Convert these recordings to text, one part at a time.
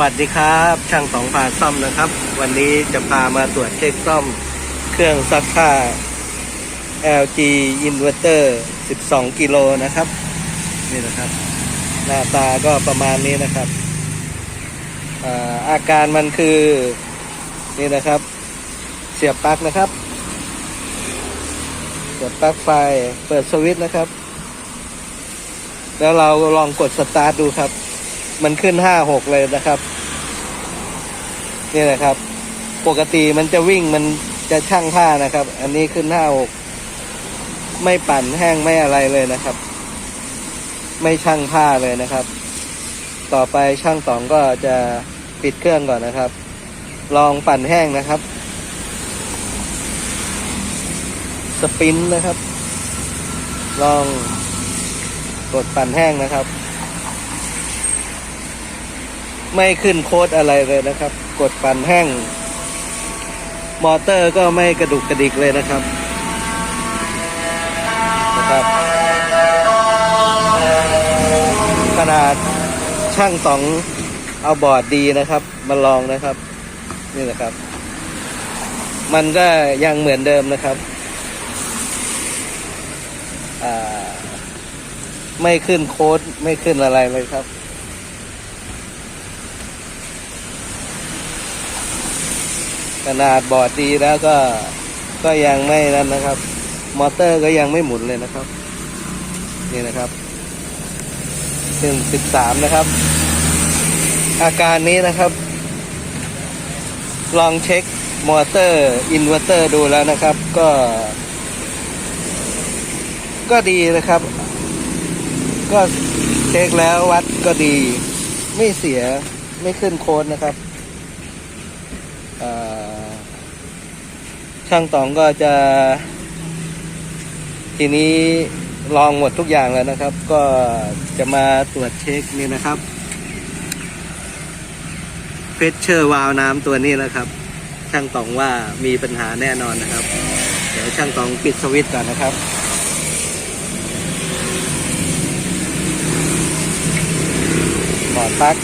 วัสดีครับ ช่างสองพาซ่อมนะครับ วันนี้จะพามาตรวจเช็คซ่อม เครื่องซักผ้า LG Inverter 12 กิโลนะครับ นี่นะครับ หน้าตาก็ประมาณนี้นะครับอาอาการมันคือ นี่นะครับ เสียบปลั๊กนะครับ เสียบปลั๊กไฟเปิดสวิตช์นะครับ แล้วเราลองกดสตาร์ทดูครับ มันขึ้นห้าหกเลยนะครับนี่นะครับ ปกติมันจะวิ่งมันจะช่างผ้านะครับ อันนี้ขึ้นห้าหกไม่ปั่นแห้งไม่อะไรเลยนะครับ ไม่ช่างผ้าเลยนะครับ ต่อไปช่างตองก็จะปิดเครื่องก่อนนะครับ ลองปั่นแห้งนะครับ สปินนะครับ ลองกดปั่นแห้งนะครับ ไม่ขึ้นโค้ดอะไรเลยนะครับ กดปั่นแห้ง มอเตอร์ก็ไม่กระดุกกระดิกเลยนะครับนะครับ ขนาดช่างสองเอาบอร์ดดีนะครับ มาลองนะครับ นี่นะครับ มันก็ยังเหมือนเดิมนะครับอ่าไม่ขึ้นโค้ดไม่ขึ้นอะไรเลยครับ ขนาดบอดดีแล้วก็ก็ยังไม่นั่นนะครับ มอเตอร์ก็ยังไม่หมุนเลยนะครับ นี่นะครับถึงสิบสามนะครับ อาการนี้นะครับ ลองเช็คมอเตอร์อินเวอร์เตอร์ดูแล้วนะครับ ก็ ก็ดีนะครับ ก็เช็คแล้ววัดก็ดี ไม่เสียไม่ขึ้นโค้ดนะครับอ่า ช่างตองก็จะ ทีนี้ลองหมดทุกอย่างแล้วนะครับ ก็จะมาตรวจเช็คนี่นะครับเฟชเชอร์วาล์วน้ำตัวนี้นะครับ ช่างตองว่ามีปัญหาแน่นอนนะครับ เดี๋ยวช่างตองปิดสวิตช์ก่อนนะครับหมอดปลั๊ก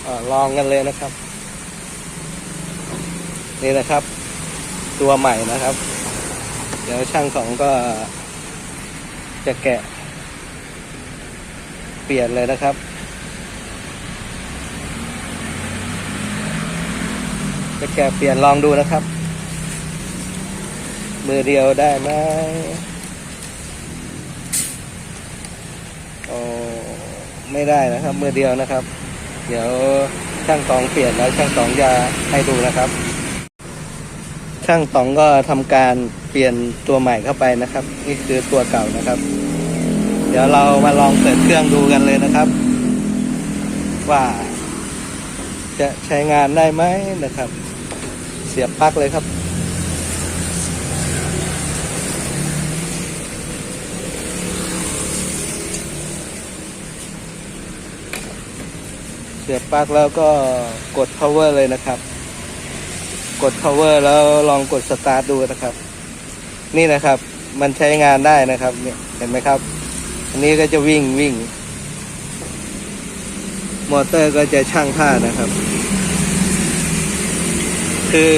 อา ลองกันเลยนะครับ นี่นะครับ ตัวใหม่นะครับ เดี๋ยวช่างสองก็จะแกะ เปลี่ยนเลยนะครับจะแกะเปลี่ยนลองดูนะครับ มือเดียวได้ไหมโอ้ไม่ได้นะครับ มือเดียวนะครับ เดี๋ยวช่างตองเปลี่ยนแล้วช่างตองจะให้ดูนะครับ ช่างตองก็ทำการเปลี่ยนตัวใหม่เข้าไปนะครับ นี่คือตัวเก่านะครับ เดี๋ยวเรามาลองเปิดเครื่องดูกันเลยนะครับ ว่าจะใช้งานได้ไหมนะครับ เสียบปลั๊กเลยครับ สียบปลั๊กแล้วก็กด power เลยนะครับ กด power แล้วลองกด start ดูนะครับ นี่นะครับ มันใช้งานได้นะครับเนี่ยเห็นไหมครับ อันนี้ก็จะวิ่งวิ่ง มอเตอร์ก็จะช่างผ้านะครับ คือ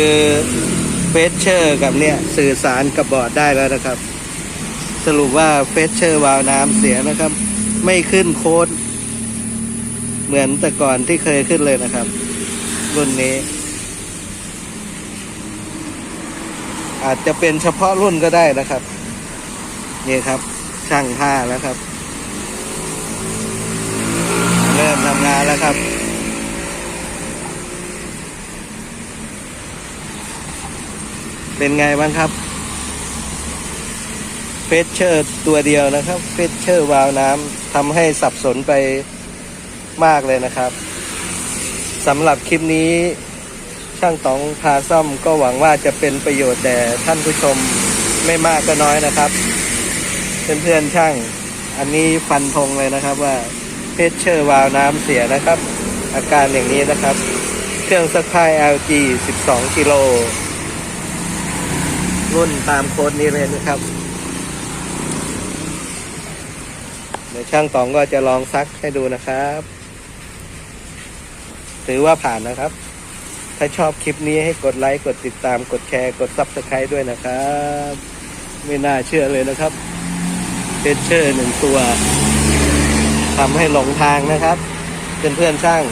เฟสเชอร์กับเนี่ยสื่อสารกับบอร์ดได้แล้วนะครับ สรุปว่าเฟสเชอร์วาล์วน้ำเสียนะครับ ไม่ขึ้นโค้ด เหมือนแต่ก่อนที่เคยขึ้นเลยนะครับ รุ่นนี้ อาจจะเป็นเฉพาะรุ่นก็ได้นะครับ นี่ครับ ช่างผ้าแล้วครับ เริ่มทำงานแล้วครับเป็นไงบ้างครับเฟสเชอร์ตัวเดียวนะครับเฟสเชอร์วาล์วน้ำทำให้สับสนไป มากเลยนะครับสำหรับคลิปนี้ช่างตองพาซ่อมก็หวังว่าจะเป็นประโยชน์แด่ท่านผู้ชมไม่มากก็น้อยนะครับ เพื่อนๆช่าง อันนี้ฟันธงเลยนะครับว่าเพชเชอร์วาล์วน้ำเสียนะครับ อาการอย่างนี้นะครับ เครื่องซักผ้า LG 12 กิโล รุ่นตามโค้ดนี้เลยนะครับ เดี๋ยวช่างตองก็จะลองซักให้ดูนะครับ ถือว่าผ่านนะครับ ถ้าชอบคลิปนี้ให้กดไลค์ กดติดตาม กดแชร์ กดซับสไครต์ด้วยนะครับ ไม่น่าเชื่อเลยนะครับเทเชอร์หนึ่งตัวทำให้หลงทางนะครับเพื่อนๆช่าง